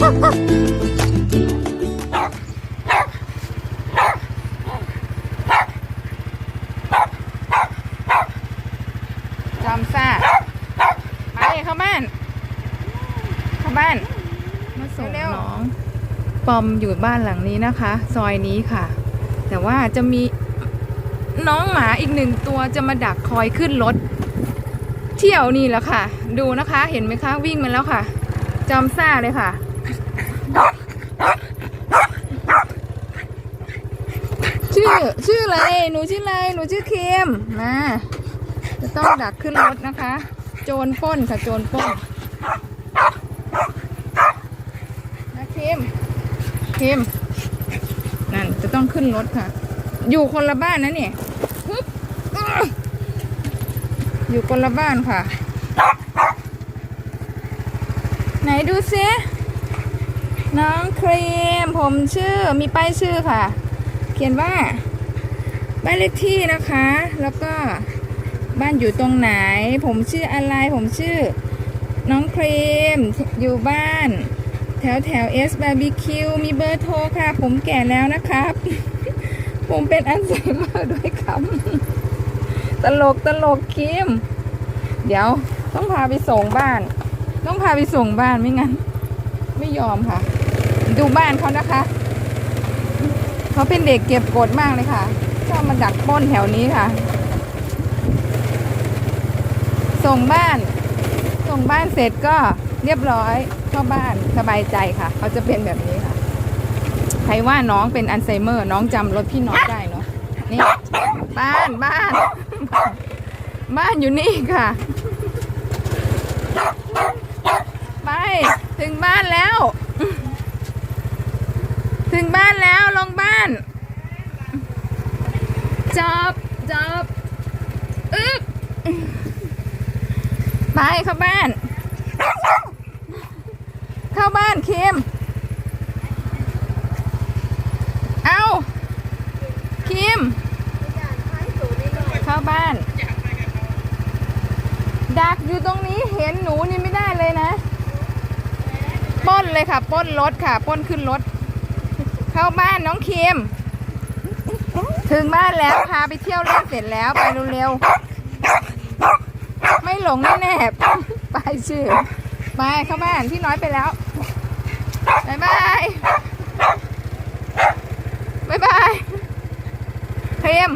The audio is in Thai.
จอมซ่าไปเข้าบ้าน เข้าบ้าน มาส่งน้อง ปอมอยู่บ้านหลังนี้นะคะ ซอยนี้ค่ะ แต่ว่าจะมีน้องหมาอีกหนึ่งตัวจะมาดักคอยขึ้นรถ เที่ยวนี่แหละค่ะ ดูนะคะ เห็นไหมคะ วิ่งมาแล้วค่ะ จอมซ่าเลยค่ะ ชื่อชื่ออะไร หนูชื่ออะไร หนูชื่อเคมมาจะต้องดักขึ้นรถนะคะ โจรป้นค่ะ โจรป้นนะเคมเคมนั่นจะต้องขึ้นรถค่ะ อยู่คนละบ้านนะเนี่ยฮึบอื้ออยู่คนละบ้านค่ะ ไหนดูซิ น้องครีม ผมชื่อมีป้ายชื่อค่ะ เขียนว่าบ้านเลขที่นะคะ แล้วก็บ้านอยู่ตรงไหน ผมชื่ออะไร ผมชื่อ น้องครีม อยู่บ้าน แถวแถวเอสบาร์บีคิวมีเบอร์โทรค่ะ ผมแก่แล้วนะครับ ผมเป็นอัลไซเมอร์ด้วยครับ ตลกตลกคิมเดี๋ยวต้องพาไปส่งบ้าน ต้องพาไปส่งบ้านไม่งั้น ไม่ยอมค่ะ ดูบ้านเขานะคะ เขาเป็นเด็กเก็บกดมากเลยค่ะชอบมาดักป้นแถวนี้ค่ะ ส่งบ้าน ส่งบ้านเสร็จก็เรียบร้อยเข้าบ้านสบายใจค่ะ เขาจะเป็นแบบนี้ค่ะ ใครว่าน้องเป็นอัลไซเมอร์ น้องจำรถพี่น้องได้เนาะนี่บ้านบ้าน บ้านอยู่นี่ค่ะ ไป ถึงบ้านแล้ว บ้านแล้วลงบ้านจบจบอึ๊บไปเข้าบ้าน เข้าบ้านคิมเอาคิมเข้าบ้าน ดักอยู่ตรงนี้เห็นหนูนี่ไม่ได้เลยนะ ป้นเลยค่ะ ป้นรถค่ะ ป้นขึ้นรถ เข้าบ้านน้องคิม ถึงบ้านแล้วพาไปเที่ยวเล่นเสร็จแล้วไปเร็วๆไม่หลงแน่ๆไปชื่อไปเข้าบ้านพี่น้อยไปแล้วบายบายบายบายเค็ม